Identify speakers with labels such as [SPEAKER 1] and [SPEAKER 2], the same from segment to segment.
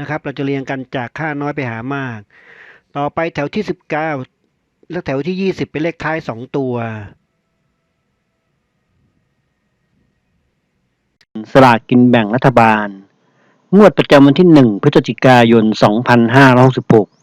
[SPEAKER 1] นะครับ เราจะเรียงกันจากค่าน้อยไปหามาก ต่อไปแถวที่ 19 และแถวที่ 20 เป็นเลขท้าย 2 ตัว สลากกินแบ่งรัฐบาล งวดประจำวันที่ 1 พฤศจิกายน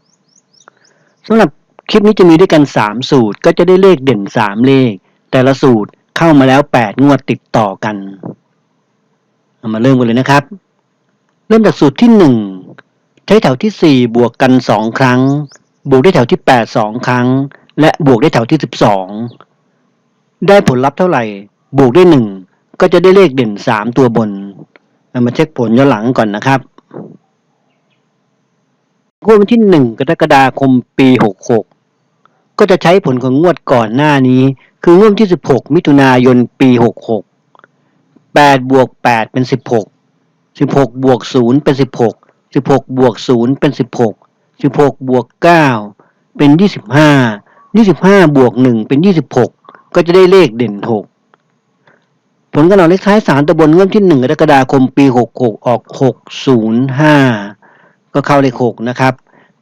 [SPEAKER 1] 2566สำหรับคลิปนี้จะมีด้วยกัน 3 สูตรก็จะได้เลขเด่น 3 เลข แต่ละสูตรเข้ามาแล้ว 8 งวดติดต่อกันเอามาเริ่มกันเลยนะครับ เริ่มจากสูตรที่ 1 ใช้แถวที่ 4 บวกกัน 2 ครั้ง บวกได้แถวที่ 8 2 ครั้ง และบวกได้แถวที่ 12 ได้ผลลัพธ์เท่าไหร่ บวกได้1ก็จะได้เลขเด่น 3 ตัวบนเรามาเช็คผลย้อนหลังก่อนนะครับงวดวันที่ 1 กรกฎาคมปี 66 ก็จะใช้ผลของงวดก่อนหน้านี้ คืองวดวันที่ 16 มิถุนายนปี 66 8บวก8เป็น 16 16บวก0เป็น16 16บวก0เป็น16 16บวก9เป็น25 25บวก1เป็น26ก็จะได้เลขเด่น6ผลการออกเลขท้าย3ตัวบนงวดที่1กรกฎาคมปี66ออก605ก็เข้าเลข6นะครับ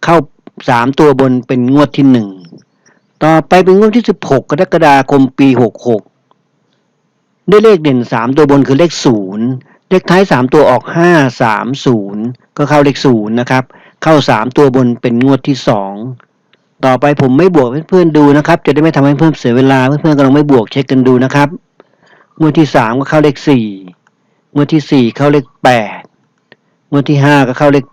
[SPEAKER 1] เข้า3ตัวบนเป็นงวดที่1ต่อไปเป็นงวดที่16กรกฎาคมปี66ได้เลขเด่น3ตัวบนคือเลข0 เลขท้าย 3 ตัวออก 5 3 0 ก็เข้าเลข0นะครับ เข้า 3 ตัวบนเป็นงวดที่ 2 ต่อไปผมไม่บวกเพื่อนๆดูนะครับ จะได้ไม่ทำให้เพื่อนเสียเวลาเพื่อนๆกำลังไม่บวกเช็คกันดูนะครับ งวดที่ 3 ก็เข้าเลข 4 งวดที่ 4 เข้าเลข 8 งวดที่ 5 ก็เข้าเลข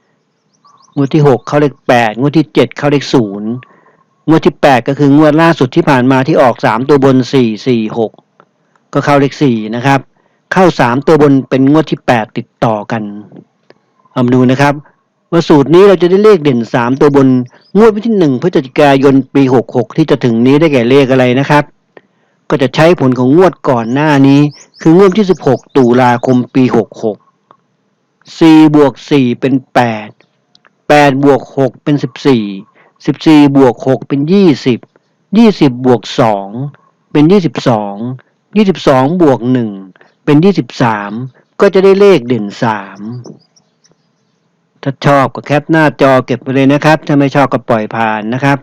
[SPEAKER 1] 8 งวดที่ 6 เข้าเลข 8 งวดที่ 7 เข้าเลข 0งวดที่ 8 ก็คืองวดล่าสุดที่ผ่านมาที่ออก 3 ตัวบน 4 4 6 ก็เข้าเลข4นะครับ เข้า3ตัวบนเป็นงวดที่8ติดต่อกันเอามาดูนะครับว่าสูตรนี้เราจะได้เลขเด่น3ตัวบน งวดวันที่1พฤศจิกายนปี66ที่จะถึงนี้ได้แก่เลขอะไรนะครับ ก็จะใช้ผลของงวดก่อนหน้านี้ คืองวดที่16ตุลาคมปี66 4บวก4เป็น8 8บวก6เป็น14 14บสี่บวก6เป็น20 20บยี่สิบบวก2เป็น22 22บสองยี่สิบสองบวก1 เป็น23ก็จะได้เลขเด่น3ถ้าชอบก็แคปหน้าจอเก็บไปเลยนะครับ ถ้าไม่ชอบก็ปล่อยผ่านนะครับ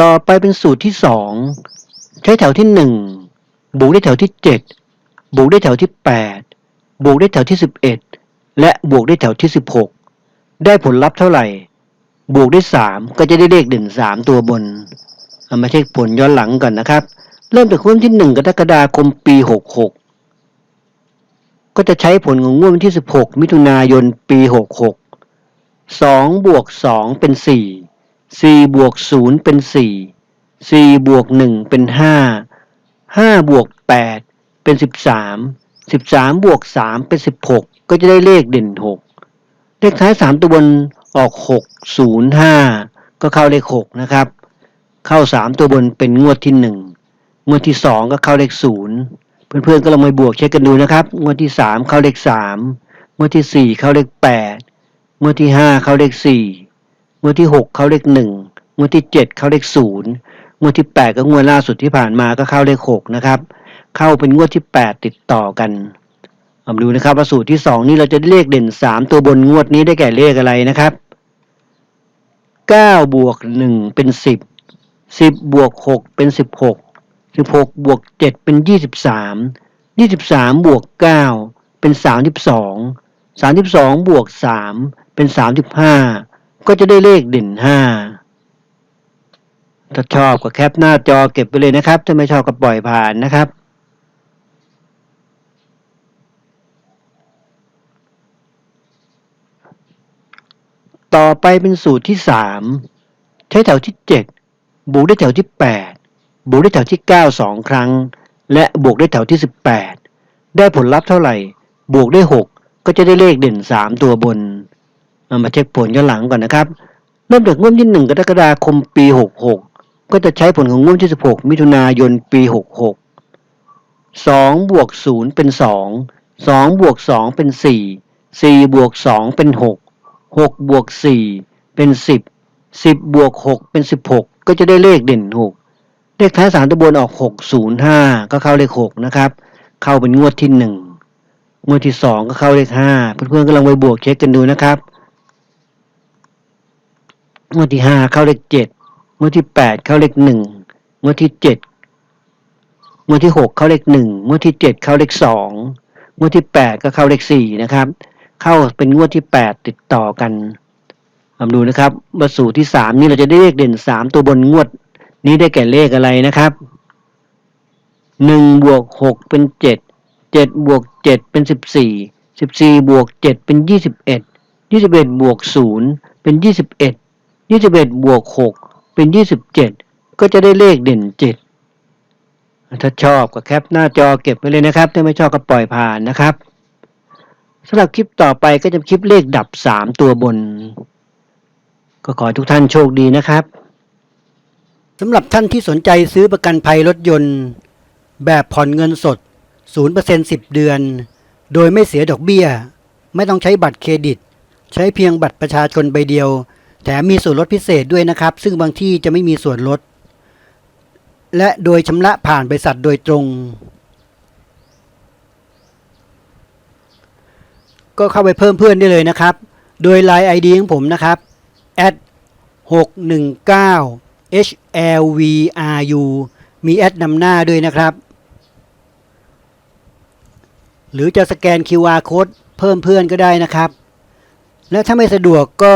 [SPEAKER 1] ต่อไปเป็นสูตรที่สองใช้แถวที่หนึ่งบวกได้แถวที่เจ็ดบวกได้แถวที่แปดบวกได้แถวที่สิบเอ็ดและบวกได้แถวที่สิบหกได้ผลลัพธ์เท่าไหร่ บวกได้สามก็จะได้เลขเด่นสามตัวบน เอามาเช็คผลย้อนหลังก่อนนะครับ เริ่มจากงวดวันที่หนึ่งกรกฎาคมปีหกหกก็จะใช้ผลของงวดวันที่สิบหกมิถุนายนปีหกหกสองบวกสองเป็นสี่สี่บวกศูนย์เป็นสี่สี่บวกหนึ่งเป็นห้าห้าบวกแปดเป็นสิบสามสิบสามบวกสามเป็นสิบหกก็จะได้เลขเด่นหกเลขท้ายสามตัวบนออกหกศูนย์ห้าก็เข้าเลขหกนะครับ เข้าสามตัวบนเป็นงวดที่หนึ่งงวดที่สองก็เข้าเลขศูนย์เพื่อนๆก็ลองมาบวกเช็คกันดูนะครับ งวดที่สามเข้าเลขสามงวดที่สี่เข้าเลขแปดงวดที่ห้าเข้าเลขสี่งวดที่หกเข้าเลขหนึ่งงวดที่เจ็ดเข้าเลขศูนย์งวดที่แปดก็งวดล่าสุดที่ผ่านมาก็เข้าเลขหกนะครับ เข้าเป็นงวดที่แปดติดต่อกันมาดูนะครับว่าสูตรที่สองนี้เราจะเลขเด่นสามตัวบนงวดนี้ได้แก่เลขอะไรนะครับเก้าบวกหนึ่งเป็นสิบ สิบบวกหกเป็นสิบหกสิบหกบวกเจ็ดเป็นยี่สิบสามยี่สิบสามบวกเก้าเป็นสามสิบสองสามสิบสองบวกสามเป็นสามสิบห้าก็จะได้เลขเด่นห้าถ้าชอบก็แคปหน้าจอเก็บไปเลยนะครับ ถ้าไม่ชอบก็ปล่อยผ่านนะครับ ต่อไปเป็นสูตรที่สามใช้แถวที่เจ็ด บวกด้วยแถวที่ 8 บวกด้วยแถวที่9สองครั้ง และบวกด้วยแถวที่ 18 ได้ผลลัพธ์เท่าไหร่ บวกด้วย6ก็จะได้เลขเด่น 3 ตัวบนเอามาเช็คผลย้อนหลังก่อนนะครับ เริ่มจากงวดที่ 1 กรกฎาคมปี 66 ก็จะใช้ผลของงวดที่ 16 มิถุนายนปี 66 2 บวก 0 เป็น 2 2 บวก 2 เป็น 4 4 บวก 2 เป็น 6 6 บวก 4 เป็น 10 10 บวก 6 เป็น 16 ก็จะได้เลขเด่น6เลขท้ายสามตัวบนออก605ก็เข้าเลข6นะครับ เข้าเป็นงวดที่1งวดที่2ก็เข้าเลข5เพื่อนๆก็ลองไปบวกเช็คกันดูนะครับงวดที่5เข้าเลข7งวดที่8เข้าเลข1งวดที่7งวดที่6เข้าเลข1งวดที่7เข้าเลข2งวดที่8ก็เข้าเลข4นะครับ เข้าเป็นงวดที่8ติดต่อกัน มาดูนะครับว่าสูตรที่สามนี่เราจะได้เลขเด่นสามตัวบนงวด นี้ได้แก่เลขอะไรนะครับหนึ่งบวกหกเป็นเจ็ดเจ็ดบวกเจ็ดเป็นสิบสี่สิบสี่บวกเจ็ดเป็นยี่สิบเอ็ดยี่สิบเอ็ดบวกศูนย์เป็นยี่สิบเอ็ดยี่สิบเอ็ดบวกหกเป็นยี่สิบเจ็ดก็จะได้เลขเด่นเจ็ดถ้าชอบก็แคปหน้าจอเก็บไว้เลยนะครับ ถ้าไม่ชอบก็ปล่อยผ่านนะครับสำหรับคลิปต่อไปก็จะคลิปเลขดับสามตัวบน ก็ขอให้ทุกท่านโชคดีนะครับสำหรับท่านที่สนใจซื้อประกันภัยรถยนต์ แบบผ่อนเงินสด 0% 10 เดือน โดยไม่เสียดอกเบี้ย ไม่ต้องใช้บัตรเครดิต ใช้เพียงบัตรประชาชนใบเดียว แถมมีส่วนลดพิเศษด้วยนะครับ ซึ่งบางที่จะไม่มีส่วนลด และโดยชำระผ่านบริษัทโดยตรง ก็เข้าไปเพิ่มเพื่อนได้เลยนะครับ โดย Line ID ของผมนะครับ at 619 HLVRU มีแอดนำหน้าด้วยนะครับ หรือจะสแกน QR code เพิ่มเพื่อนก็ได้นะครับ และถ้าไม่สะดวกก็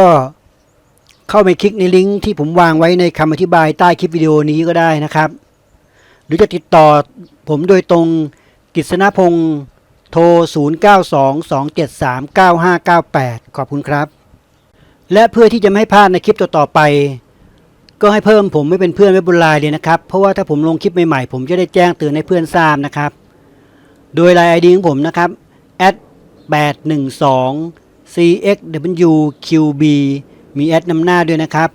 [SPEAKER 1] เข้าไปคลิกในลิงก์ที่ผมวางไว้ในคำอธิบายใต้คลิปวิดีโอนี้ก็ได้นะครับ หรือจะติดต่อผมโดยตรงกิษณพงศ์โทร 0922739598 ขอบคุณครับ และเพื่อที่จะไม่ให้พลาดในคลิปต่อๆไป ก็ให้เพิ่มผมไม่เป็นเพื่อนไว้บนไลน์เลยนะครับ เพราะว่าถ้าผมลงคลิปใหม่ๆ ผมจะได้แจ้งเตือนให้เพื่อนทราบนะครับ โดยไลน์ ID ของผมนะครับ 812 cxwqb มีแอดนำหน้าด้วยนะครับ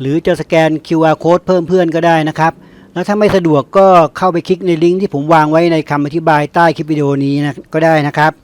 [SPEAKER 1] หรือจะสแกน QR code เพิ่มเพื่อนก็ได้นะครับ แล้วถ้าไม่สะดวกก็เข้าไปคลิกในลิงก์ที่ผมวางไว้ในคำอธิบายใต้คลิปวิดีโอนี้นะก็ได้นะครับ